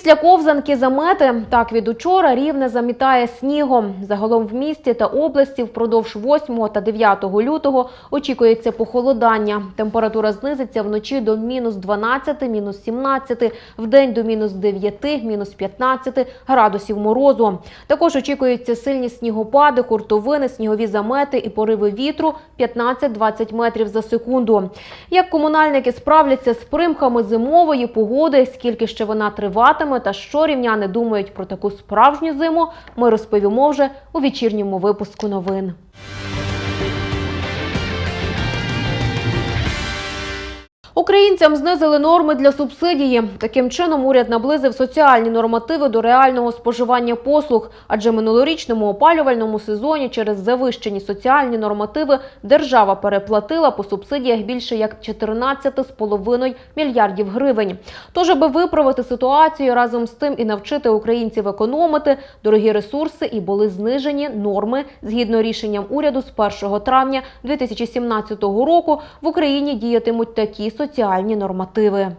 Після ковзанки замети так від учора рівне замітає снігом. Загалом в місті та області впродовж 8 та 9 лютого очікується похолодання. Температура знизиться вночі до мінус 12, мінус 17, вдень до мінус 9, мінус 15 градусів морозу. Також очікуються сильні снігопади, куртовини, снігові замети і пориви вітру 15-20 метрів за секунду. Як комунальники справляться з примхами зимової погоди, скільки ще вона триватиме та що рівняни думають про таку справжню зиму, ми розповімо вже у вечірньому випуску новин. Українцям знизили норми для субсидії. Таким чином, уряд наблизив соціальні нормативи до реального споживання послуг, адже минулорічному опалювальному сезоні через завищені соціальні нормативи держава переплатила по субсидіях більше як 14,5 мільярдів гривень. Тож, аби виправити ситуацію разом з тим і навчити українців економити, дорогі ресурси і були знижені норми згідно рішенням уряду з 1 травня 2017 року в Україні діятимуть такі соціальні нормативи.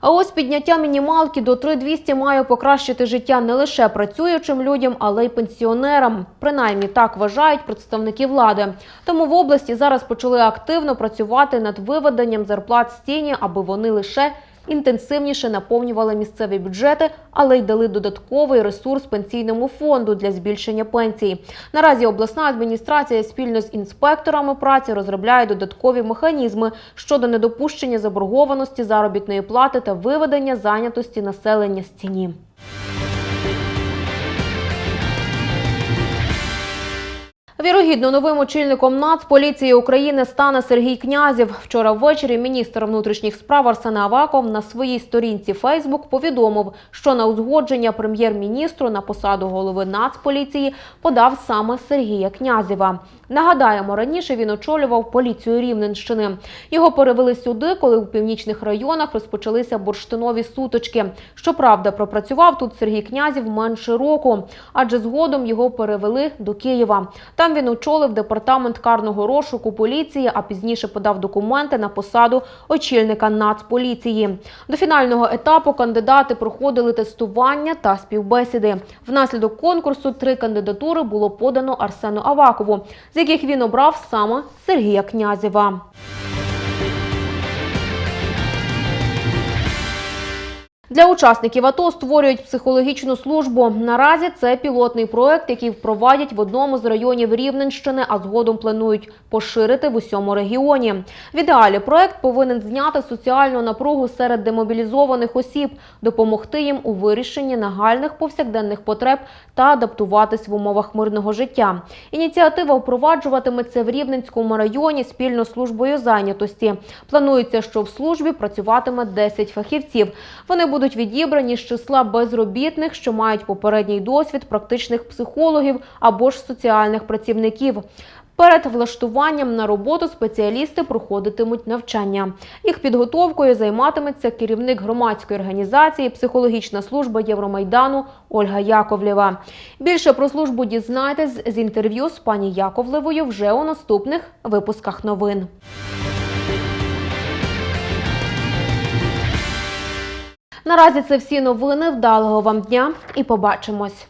А ось підняття мінімалки до 3200 має покращити життя не лише працюючим людям, але й пенсіонерам. Принаймні так вважають представники влади. Тому в області зараз почали активно працювати над виведенням зарплат з тіні, аби вони лише інтенсивніше наповнювали місцеві бюджети, але й дали додатковий ресурс пенсійному фонду для збільшення пенсій. Наразі обласна адміністрація спільно з інспекторами праці розробляє додаткові механізми щодо недопущення заборгованості заробітної плати та виведення зайнятості населення з тіні. Вірогідно, новим очільником Нацполіції України стане Сергій Князів. Вчора ввечері міністр внутрішніх справ Арсен Аваков на своїй сторінці Фейсбук повідомив, що на узгодження прем'єр-міністру на посаду голови Нацполіції подав саме Сергія Князєва. Нагадаємо, раніше він очолював поліцію Рівненщини. Його перевели сюди, коли у північних районах розпочалися бурштинові сутички. Щоправда, пропрацював тут Сергій Князів менше року, адже згодом його перевели до Києва. Там він очолив департамент карного розшуку поліції, а пізніше подав документи на посаду очільника Нацполіції. До фінального етапу кандидати проходили тестування та співбесіди. Внаслідок конкурсу три кандидатури було подано Арсену Авакову, з яких він обрав саме Сергія Князєва. Для учасників АТО створюють психологічну службу. Наразі це пілотний проект, який впровадять в одному з районів Рівненщини, а згодом планують поширити в усьому регіоні. В ідеалі проект повинен зняти соціальну напругу серед демобілізованих осіб, допомогти їм у вирішенні нагальних повсякденних потреб та адаптуватись в умовах мирного життя. Ініціатива впроваджуватиметься в Рівненському районі спільно з службою зайнятості. Планується, що в службі працюватиме 10 фахівців. Вони будуть відібрані з числа безробітних, що мають попередній досвід практичних психологів або ж соціальних працівників. Перед влаштуванням на роботу спеціалісти проходитимуть навчання. Їх підготовкою займатиметься керівник громадської організації Психологічна служба Євромайдану Ольга Яковлєва. Більше про службу дізнайтесь з інтерв'ю з пані Яковлевою вже у наступних випусках новин. Наразі це всі новини. Вдалого вам дня і побачимось.